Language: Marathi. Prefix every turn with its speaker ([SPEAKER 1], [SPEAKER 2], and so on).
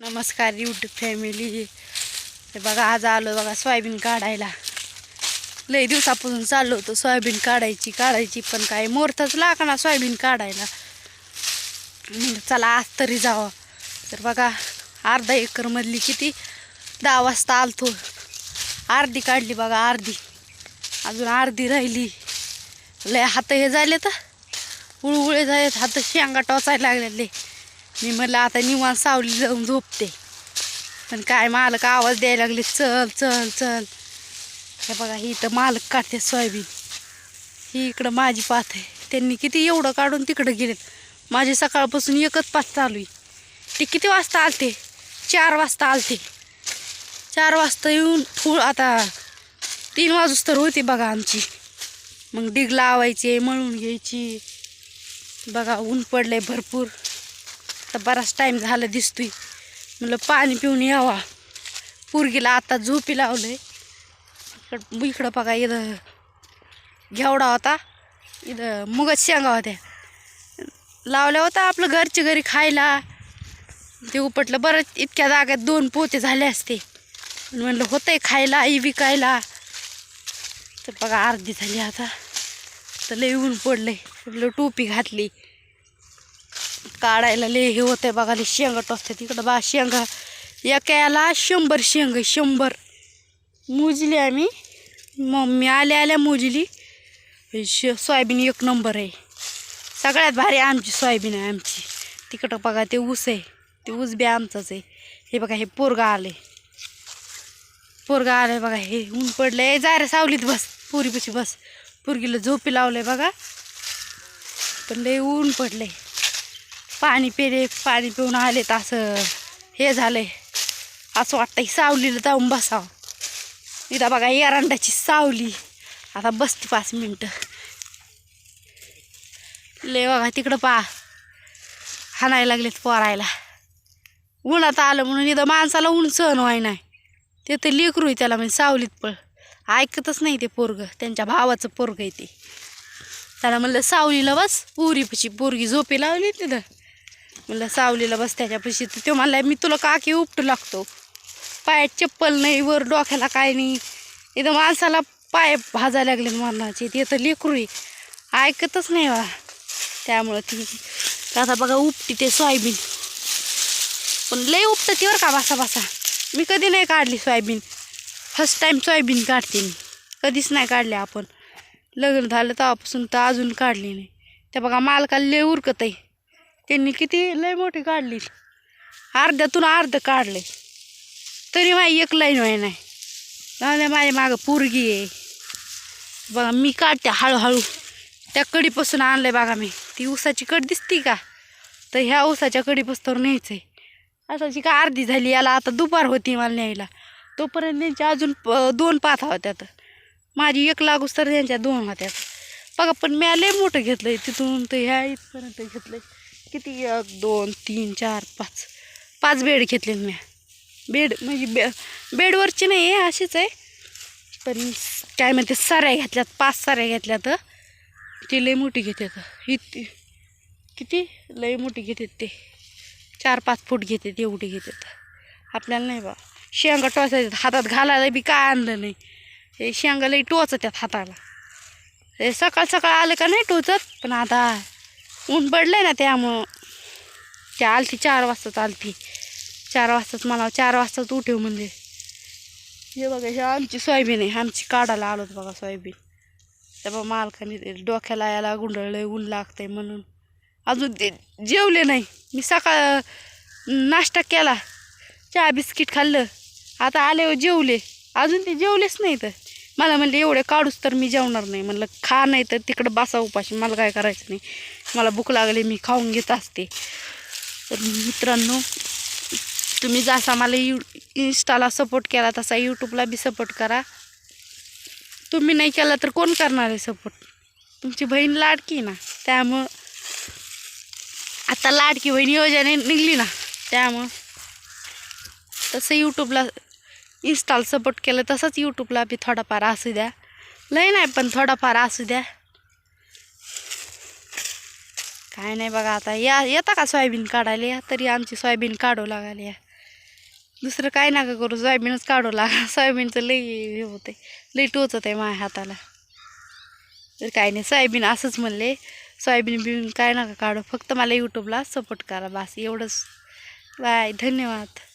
[SPEAKER 1] नमस्कार यूट्यूब फॅमिली बघा आज आलो बघा सोयाबीन काढायला. लई दिवसापासून चाललो होतो सोयाबीन काढायची काढायची पण काय मोरथच लागा ना सोयाबीन काढायला. चला आज तरी जावं. तर बघा अर्धा एकरमधली किती? दहा वाजता आलतो. अर्धी काढली बघा अर्धी. अजून अर्धी राहिली. लय हात हे झाले तर उळुळे झालेत हात शेंगा टोचायला लागलेले. मी म्हटलं आता निवांत सावली जाऊन झोपते. पण काय मालक आवाज द्यायला लागले चल चल चल. हे बघा ही इथं मालक काढते सोयाबीन. ही इकडं माझी पात आहे. त्यांनी किती एवढं काढून तिकडं गेलेत. माझी सकाळपासून एकच पात चालू आहे. ते किती वाजता आलते? चार वाजता आलते. चार वाजता येऊन फुल आता तीन वाजूस तर होती बघा आमची. मग डिग लावायचे मळून घ्यायची. बघा ऊन पडलंय भरपूर. आता बराच टाईम झाला दिसतोय. म्हटलं पाणी पिऊन यावा. पुरगीला आता झोपी लावलंय. इकडं इकडं बघा इथं घेवडा होता. इथं मुगात शेंगा होत्या. लावल्या होता आपलं घरच्या घरी खायला. ते उपटलं. बरं इतक्या जाग्यात दोन पोते झाले असते. म्हणलं म्हणलं होतंय खायला आई विकायला. तर बघा अर्धी झाली आता. तर लय ऊन पडलंय. म्हटलं टोपी घातली. काढायला लय हे होतंय बघा शेंगा टोचते तिकडं बा शेंगा. एकाला शंभर शेंग आहे, शंभर. मुजली आम्ही. मम्मी आल्या आल्या मुजली. श सोयाबीन एक नंबर आहे. सगळ्यात भारी आमची सोयाबीन आहे आमची. तिकडं बघा ते ऊस आहे. ते ऊस बी आमचंच आहे. हे बघा हे पोरगा आले पोरगा आलंय बघा हे ऊन पडलंय. जा रे सावलीत बस. पुरीपाशी बस. पोरगीला झोपी लावलंय बघा. पण लय ऊन पडलंय. पाणी पिले पाणी पिऊन आले तर असं हे झालंय. असं वाटतं की सावलीला जाऊन बसावं. इथं बघा एरंडाची सावली. आता बसते पाच मिनटं. ले बघा तिकडं पा हाणायला लागलेत पोरायला. उन्हात आलं म्हणून इथं माणसाला ऊन सहन व्हाय नाही ते तर लेकरू आहे त्याला म्हणजे सावलीत पळ ऐकतच नाही ते पोरग. त्यांच्या भावाचं पोरग आहे ते. त्याला म्हणलं सावलीला बस. पुरीपाशी पोरगी झोपी लावली तिथं. म्हणलं सावलीला बस त्याच्यापाशी तर तो म्हणला मी तुला काकी उपटू लागतो. पायात चप्पल नाही वर डोक्याला काय नाही. इथं माणसाला पाय भाजायला लागले मरणाचे. ते तर लेकरू आहे. ऐकतच नाही बा. त्यामुळं ती आता बघा उपटी ते सोयाबीन. पण लय उपटं ती का बसा बसा. मी कधी नाही काढली सोयाबीन. फर्स्ट टाईम सोयाबीन काढते मी. कधीच नाही काढले आपण. लग्न झालं तेव्हापासून तर अजून काढली नाही. त्या बघा मालकाला लय उरकत आहे त्यांनी किती लय मोठी काढली. अर्ध्यातून अर्ध काढले. तरी माझी एक लाईन व्हाय नाही. जाऊ माझ्या मागं पोरगी आहे. बघा मी काढते हळूहळू. त्या कडीपासून आणलंय बघा मी. ती ऊसाची कड दिसती का? तर ह्या ऊसाच्या कडीपासून न्यायचं आहे असाची का अर्धी झाली याला आता दुपार होती मला न्यायला. तोपर्यंत त्यांच्या अजून प दोन पाथा होत्यात माझी एक लागूस तर त्यांच्या दोन होत्यात बघा पण मी लय मोठं घेतलं आहे तिथून तर ह्या इथपर्यंत घेतलं आहे किती? एक दोन तीन चार पाच. पाच बेड घेतले मी बेड म्हणजे बे बेडवरची नाही आहे अशीच आहे. पण काय म्हणते सऱ्या घेतल्यात पाच सऱ्या घेतल्यात. ती लय मोठी घेतात इतकी किती? लय मोठी घेतात ते. चार पाच फूट घेतात एवढी घेतात आपल्याला नाही बा. शेंगा टोचायच्यात हातात घालायला बी काय आणलं नाही. हे शेंगा लई टोचत्यात हाताला. हे सकाळ सकाळ आलं का नाही टोचत? पण आता ऊन पडलंय ना त्यामुळं. ते आलती चार वाजताच आलती. चार वाजताच मला चार वाजताच उठेव म्हणजे हे बघा हे आमची सोयाबीन आहे. आमची काढायला आलोत बघा सोयाबीन. त्या बा मालकाने डोक्याला याला गुंडळलंय ऊन लागतंय म्हणून. अजून ते जेवले नाही. मी सकाळ नाश्ता केला. चहा बिस्किट खाल्लं. आता आले जेवले. अजून ते जेवलेच नाही तर. मला म्हणले एवढे काढूच तर मी जेवणार नाही. म्हणलं खा नाही तर तिकडं बसा उपाशी. मला काय करायचं नाही. मला भूक लागली मी खाऊन घेत असते. तर मित्रांनो तुम्ही जसा मला यू इन्स्टाला सपोर्ट केला तसा यूट्यूबला बी सपोर्ट करा. तुम्ही नाही केला तर कोण करणार आहे सपोर्ट तुमची बहीण लाडकी ना. त्यामुळं आता लाडकी बहीण योजना निघली ना. त्यामुळं तसं यूट्यूबला इन्स्टाल सपोर्ट केलं तसंच यूट्यूबला बी थोडाफार असू द्या. लय नाही पण थोडाफार असू द्या. काय नाही बघा आता या येता का सोयाबीन काढायला? या तरी आमची सोयाबीन काढू लागायला या. दुसरं काय नका करू सोयाबीनच काढू लागा. सोयाबीनचं लई हे होते लई टोचत आहे माझ्या हाताला. तर काय नाही सोयाबीन असंच म्हणले. सोयाबीन बिन काय नका काढू फक्त मला यूट्यूबला सपोर्ट करा बास. एवढंच. बाय धन्यवाद.